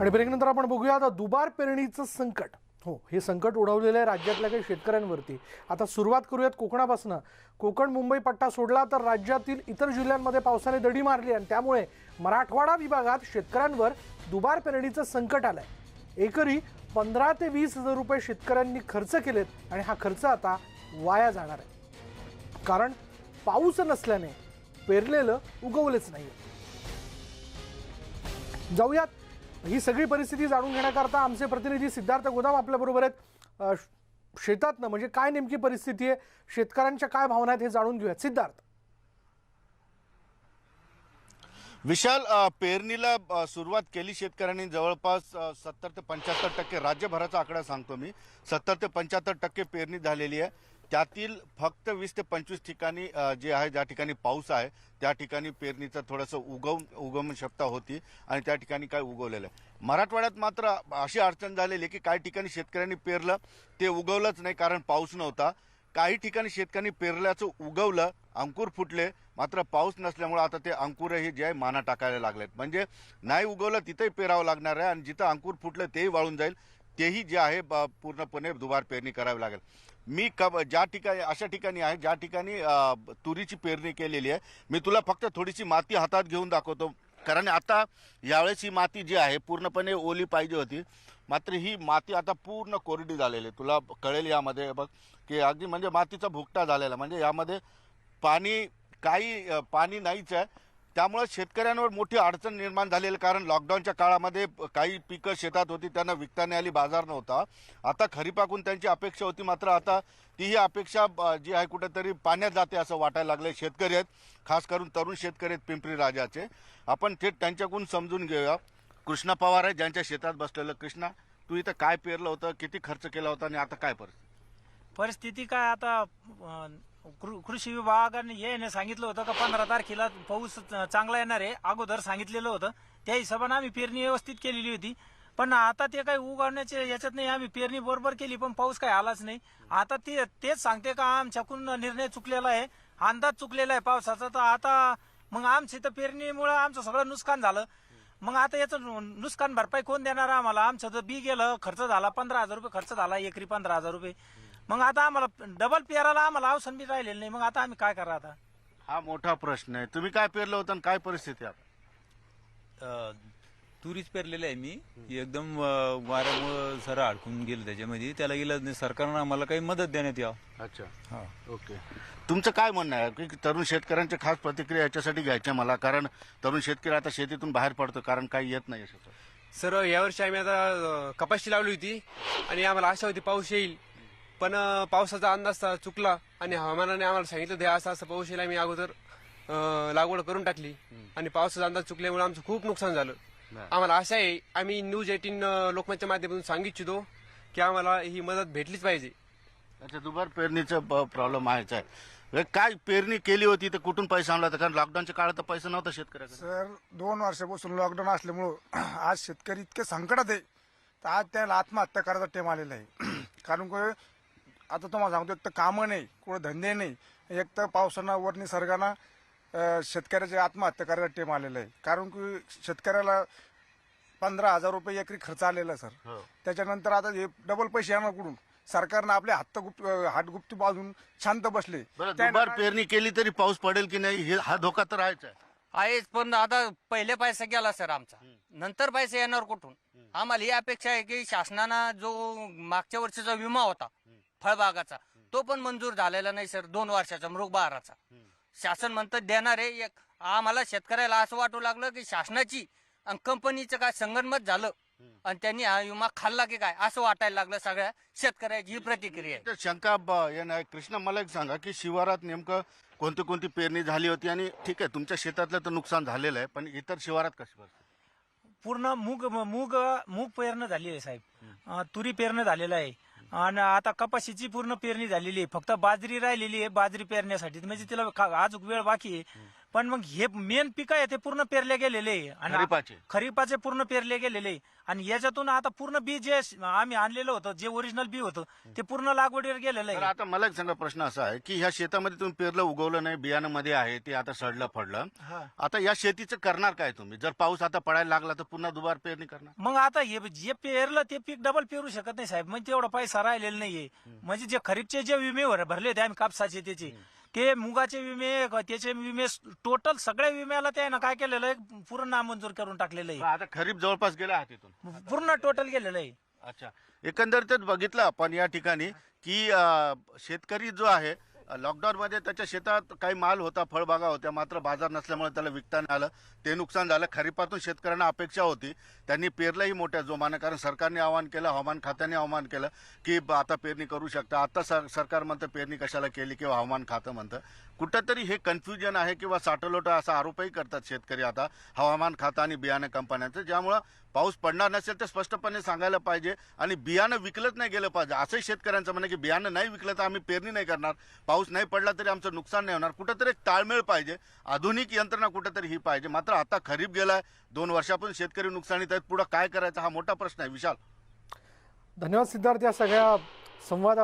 आणि ब्रेकनंतर आपण बघूया आता दुबार पेरणीचं संकट. हो हे संकट उडवलेलं आहे राज्यातल्या काही शेतकऱ्यांवरती. आता सुरुवात करूयात कोकणापासून. कोकण मुंबई पट्टा सोडला तर राज्यातील इतर जिल्ह्यांमध्ये पावसाने दडी मारली आणि त्यामुळे मराठवाडा विभागात शेतकऱ्यांवर दुबार पेरणीचं संकट आलं आहे एकरी पंधरा ते वीस हजार रुपये शेतकऱ्यांनी खर्च केलेत आणि हा खर्च आता वाया जाणार आहे. कारण पाऊस नसल्याने पेरलेलं उगवलेच नाही जाऊयात ही सगळी परिस्थिती जाणून घेण्याकरता आमचे प्रतिनिधी सिद्धार्थ गोदाम आपल्याबरोबर आहेत. अ, शेतातनं म्हणजे काय नेमकी परिस्थिती आहे? शेतकऱ्यांच्या काय भावना आहेत हे जाणून घेऊयात. सिद्धार्थ. विशाल पेरणीला सुरुवात केली शेतकऱ्यांनी जवळपास सत्तर ते पंच्याहत्तर टक्के. राज्यभराचा आकडा सांगतो मी. सत्तर ते पंच्याहत्तर टक्के पेरणी झालेली आहे. त्यातील फक्त वीस ते पंचवीस ठिकाणी जे आहे ज्या ठिकाणी पाऊस आहे त्या ठिकाणी पेरणीचं थोडंसं उगवून उगम क्षमता होती आणि त्या ठिकाणी काय उगवलेलं आहे. मराठवाड्यात मात्र अशी अडचण झालेली आहे की काही ठिकाणी शेतकऱ्यांनी पेरलं ते उगवलंच नाही कारण पाऊस नव्हता. काही ठिकाणी शेतकऱ्यांनी पेरल्याचं उगवलं अंकुर फुटले मात्र पाऊस नसल्यामुळे आता ते अंकुरही जे आहे माना टाकायला लागलेत. म्हणजे नाही उगवलं तिथेही पेरावं लागणार आहे आणि जिथं अंकुर फुटलं तेही वाळून जाईल. तेही जे आहे पूर्णपणे दुबार पेरणी करावी लागेल. मी क ज्या ठिकाणी अशा ठिकाणी आहे ज्या ठिकाणी तुरीची पेरणी केलेली आहे मी तुला फक्त थोडीशी माती हातात घेऊन दाखवतो. कारण आता यावेळेस ही माती जी आहे पूर्णपणे ओली पाहिजे होती. मात्र ही माती आता पूर्ण कोरडी झालेली आहे. तुला कळेल यामध्ये बघ की अगदी म्हणजे मातीचा भुकटा झालेला म्हणजे यामध्ये पाणी काही पाणी नाहीच आहे. त्यामुळे शेतकऱ्यांवर मोठी अडचण निर्माण झालेली कारण लॉकडाऊनच्या काळामध्ये काही पिकं शेतात होती त्यांना विकता नाही आली बाजार नव्हता. आता खरीपाकून त्यांची अपेक्षा होती मात्र आता तीही अपेक्षा जी आहे कुठेतरी पाण्यात जाते असं वाटायला लागले शेतकरी आहेत खास करून तरुण शेतकरी आहेत पिंपरी राजाचे. आपण थेट त्यांच्याकडून समजून घेऊया. कृष्णा पवार आहे ज्यांच्या शेतात बसलेलं. कृष्णा तू इथं काय पेरलं होतं किती खर्च केला होता आणि आता काय परिस्थिती? परिस्थिती काय आता कृ- कृषी विभागाने हे सांगितलं होतं का पंधरा तारखेला पाऊस चांगला येणार आहे. अगोदर सांगितलेलं होतं. त्या हिशोबाने आम्ही पेरणी व्यवस्थित केलेली होती. पण आता ते काही उगवण्याचे याच्यात नाही. आम्ही पेरणी बरोबर केली पण पाऊस काही आलाच नाही. आता ते तेच सांगते का आमच्याकडून निर्णय चुकलेला आहे. अंदाज चुकलेला आहे पावसाचा. तर आता मग आमची तर पेरणीमुळे आमचं सगळं नुकसान झालं. मग आता याचं नु- नुकसान भरपाई कोण देणार आम्हाला? आमचं तर बी गेलं खर्च झाला पंधरा हजार रुपये खर्च झाला एकरी पंधरा हजार रुपये. मग आता आम्हाला डबल पेराला आम्हाला अवसन बी राहिलेलं नाही. मग आता आम्ही काय करा आता? हा मोठा प्रश्न आहे. तुम्ही काय पेरलं होतं आणि काय परिस्थिती आहे? आता? अ, तुरीच पेरलेलं आहे मी. एकदम अ, वाऱ्यामुळं सर अडकून गेलं त्याच्यामध्ये. त्याला गेलं नाही सरकारनं आम्हाला काही मदत देण्यात यावं. अच्छा. हा. ओके. तुमचं काय म्हणणं आहे? की तरुण शेतकऱ्यांची खास प्रतिक्रिया याच्यासाठी घ्यायची आहे मला. कारण तरुण शेतकरी आता शेतीतून बाहेर पडतो. कारण काही येत नाही. सर यावर्षी आम्ही आता अ, कपाशी लावली होती. आणि आम्हाला आशा होती पाऊस येईल. पण पावसाचा अंदाज चुकला आणि हवामानाने आम्हाला सांगितलं होतं असं असं पाऊस येईल. आम्ही अगोदर लागवड करून टाकली आणि पावसाचा अंदाज चुकल्यामुळे आमचं खूप नुकसान झालं. आम्हाला आशा आहे आम्ही न्यूज एटीन लोकमतच्या माध्यमातून सांगू इच्छितो की आम्हाला ही मदत भेटलीच पाहिजे. अच्छा दुबार पेरणीचं प्रॉब्लेम आहेच आहे हे काय पेरणी केली होती तर कुठून पैसा आणला होता? कारण लॉकडाऊनच्या काळात तर पैसा नव्हता शेतकऱ्याकडे. सर दोन वर्षापासून लॉकडाऊन असल्यामुळं आज शेतकरी इतके संकटात आहे तर आज त्याला आत्महत्या करायचा टेम आलेला आहे. कारण की आता तुम्हाला सांगतो एक तर कामं नाही कुठं धंदे नाही एक तर पावसानं वर निसर्गानं शेतकऱ्याचे आत्महत्या करायचा टेम आलेला आहे. कारण की शेतकऱ्याला पंधरा हजार रुपये एकरी खर्च आलेला आहे हो. सर त्याच्यानंतर आता हे डबल पैसे येणार कुठून? सरकारनं आपले हातगुप्त हातगुप्ती बाजून शांत बसले. दुबार पेरणी केली तरी पाऊस पडेल की नाही हे हा धोका तर आहेच आहे. आहेच पण आता पहिले पैसा गेला सर आमचा. नंतर पैसा येणार कुठून? आम्हाला ही अपेक्षा आहे की शासनानं जो मागच्या वर्षीचा विमा होता फळबागाचा. तो पण मंजूर झालेला नाही सर. दोन वर्षाचा मृग बहाराचा शासन म्हणतं देणार आहे एक. आम्हाला शेतकऱ्याला असं वाटू लागलं की शासनाची आणि कंपनीचं काय संगनमत झालं आणि त्यांनी हा विमा खाल्ला की काय? असं वाटायला लागलं सगळ्या शेतकऱ्याची ही प्रतिक्रिया आहे. तर शंका ब- येणं आहे. कृष्णा मला एक सांगा की शिवारात नेमकं कोणती कोणती पेरणी झाली होती आणि ठीक आहे तुमच्या शेतातलं तर नुकसान झालेलं आहे पण इतर शिवारात कशी परिस्थिती? पूर्ण मूग मूग मूग पेरणं झाली आहे साहेब. अं, तुरी पेरणं झालेलं आहे. आणि आता कपाशीची पूर्ण पेरणी झालेली आहे. फक्त बाजरी राहिलेली आहे बाजरी पेरण्यासाठी. म्हणजे तिला खा- अजून वेळ बाकी आहे. पण मग हे मेन पिक आहे ते पूर्ण पेरले गेलेले. आहे. आणि खरीपाचे. खरीपाचे पूर्ण पेरले गेलेले. आहे. आणि याच्यातून आता पूर्ण बी जे आम्ही आणलेलं होतं जे ओरिजिनल बी होतं ते पूर्ण लागवडीवर गेलेलं तर आहे आता मला एक सांगा प्रश्न असा आहे की ह्या शेतामध्ये तुम्ही पेरलं उगवलं नाही बियाणं मध्ये आहे ते आता सडलं फडलं. हा. आता या शेतीचं करणार काय तुम्ही? जर पाऊस आता पडायला लागला तर पुन्हा दुबार पेरणी करणार? मग आता हे जे पेरलं ते पीक डबल पेरू शकत नाही साहेब. म्हणजे तेवढा पैसा राहिलेला नाहीये. म्हणजे जे खरीपचे जे विमे भर- भरले होते आम्ही कापसाचे त्याचे. ते मुगाचे विमे त्याचे विमे टोटल सगळ्या विम्याला त्यानं काय केलेलं आहे? पूर्ण नामंजूर करून टाकलेलं आहे. आता खरीप जवळपास गेला आहे तिथून पूर्ण टोटल गेलेलं आहे. अच्छा. एकंदरीतच बघितलं आपण या ठिकाणी की अं, शेतकरी जो आहे लॉकडाऊनमध्ये त्याच्या शेतात काही माल होता फळबागा होत्या मात्र बाजार नसल्यामुळे त्याला विकता नाही आलं. ते नुकसान झालं. खरीपातून शेतकऱ्यांना अपेक्षा होती. त्यांनी पेरलंही मोठ्या जोमानं कारण सरकारने आवाहन केलं हवामान खात्याने आवाहन केलं की आता पेरणी करू शकता. आता सर सरकार म्हणतं पेरणी कशाला केली किंवा हवामान खातं म्हणतं. कुठंतरी हे कन्फ्युजन आहे किंवा साठलोट असा आरोपही करतात शेतकरी आता हवामान खातं आणि बियाणं कंपन्यांचं. ज्यामुळं पाऊस पडणार नसेल तर स्पष्टपणे सांगायला पाहिजे. आणि बियाणं विकलंच नाही गेलं पाहिजे. असंही शेतकऱ्यांचं म्हणणं की बियाणं नाही विकलं तर आम्ही पेरणी नाही करणार. पाऊस नाही पडला तरी आमचं नुकसान नाही होणार. कुठंतरी एक ताळमेळ पाहिजे. आधुनिक यंत्रणा कुठंतरी ही पाहिजे. मात्र आता खरीप गेलाय. दोन वर्षापासून शेतकरी नुकसानीत आहेत. पुढं काय करायचं? हा मोठा प्रश्न आहे. विशाल. धन्यवाद सिद्धार्थ या सगळ्या संवादा